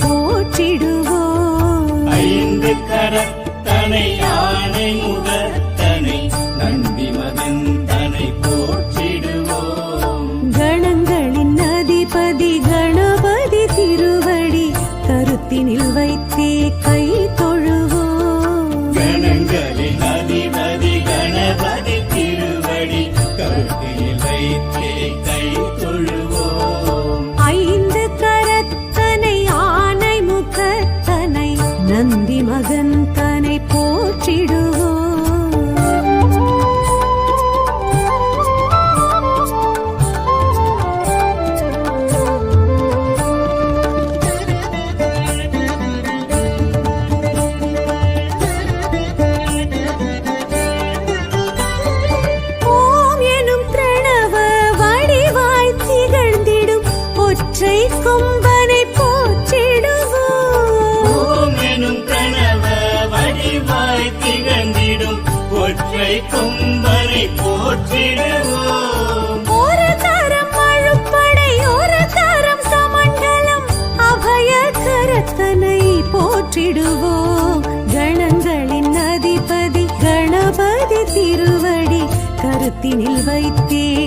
போற்றிடுவோம். ஐந்து கரத்தனை யானை முக மகன் போற்றிடுவோம். ஒரு தரம் அழுப்படை ஒரு தரம் சமண்டலம். அபய கரத்தனை போற்றிடுவோம். கணங்களின் அதிபதி வைத்தே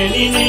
ಬೆಳಿನೇ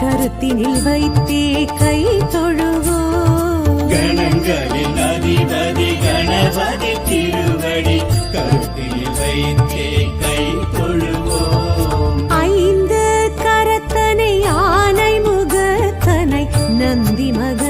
கருத்தினில் வைத்தே கை தொழுவோம். கணங்களின் அதிபதி கணபதி திருவடி கருத்தில் வைத்தே கை தொழு நந்தி மகன்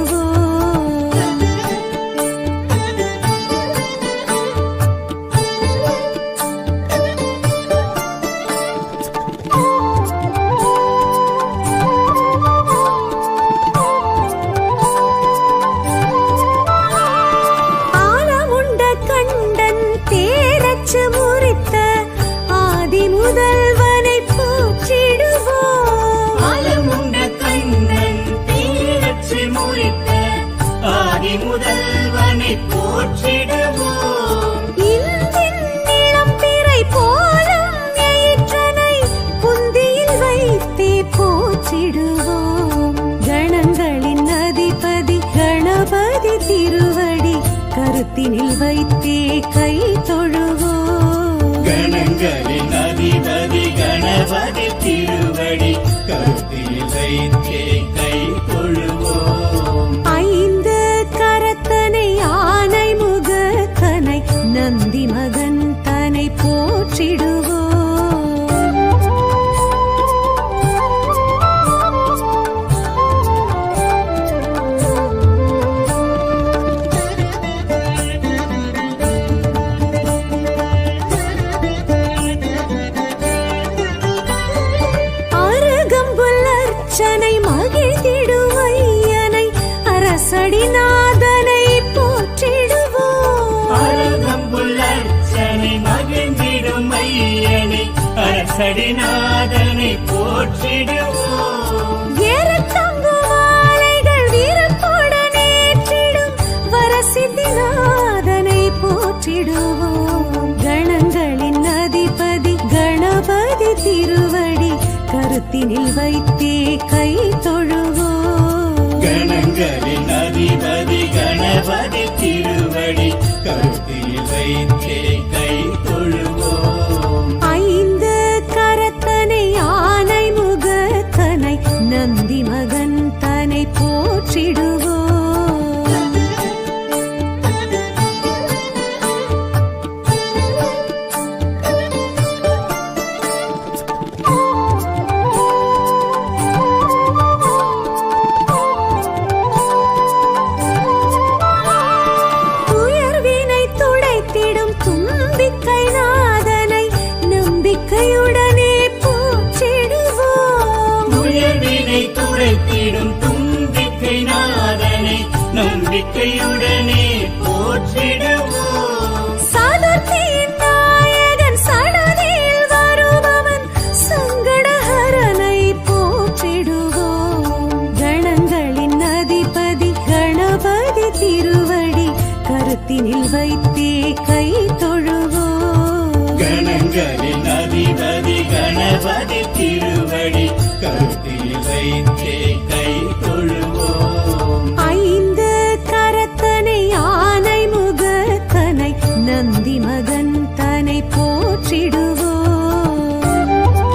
திருவடி கருத்தில் வைத்தே. அரசடிநாதனை போற்றிடுவோம். ஏறத்தங்கு மாலைகள் வீரத்துடன் ஏற்றிடும் வரசித்திநாதனை போற்றிடுவோம். கணங்களின் அதிபதி கணபதி திருவடி கருத்தினில் வைத்தே கை தொழுவோம். கணங்களின் அதிபதி கணபதி திருவடி கருத்தில் வைத்தே நம்பிக்கையுடனே போற்றிடுவோம். சதுர்த்தியின் நாயகன் சடதியில் வருபவன் சங்கடஹரனை போற்றிடுவோம். கணங்களின் அதிபதி கணபதி திருவடி கருத்தினில் வைத்தே கை தொழுவோம். கணங்களின் அதிபதி கணபதி திருவடி கருத்தில் வைத்தே கை చెడు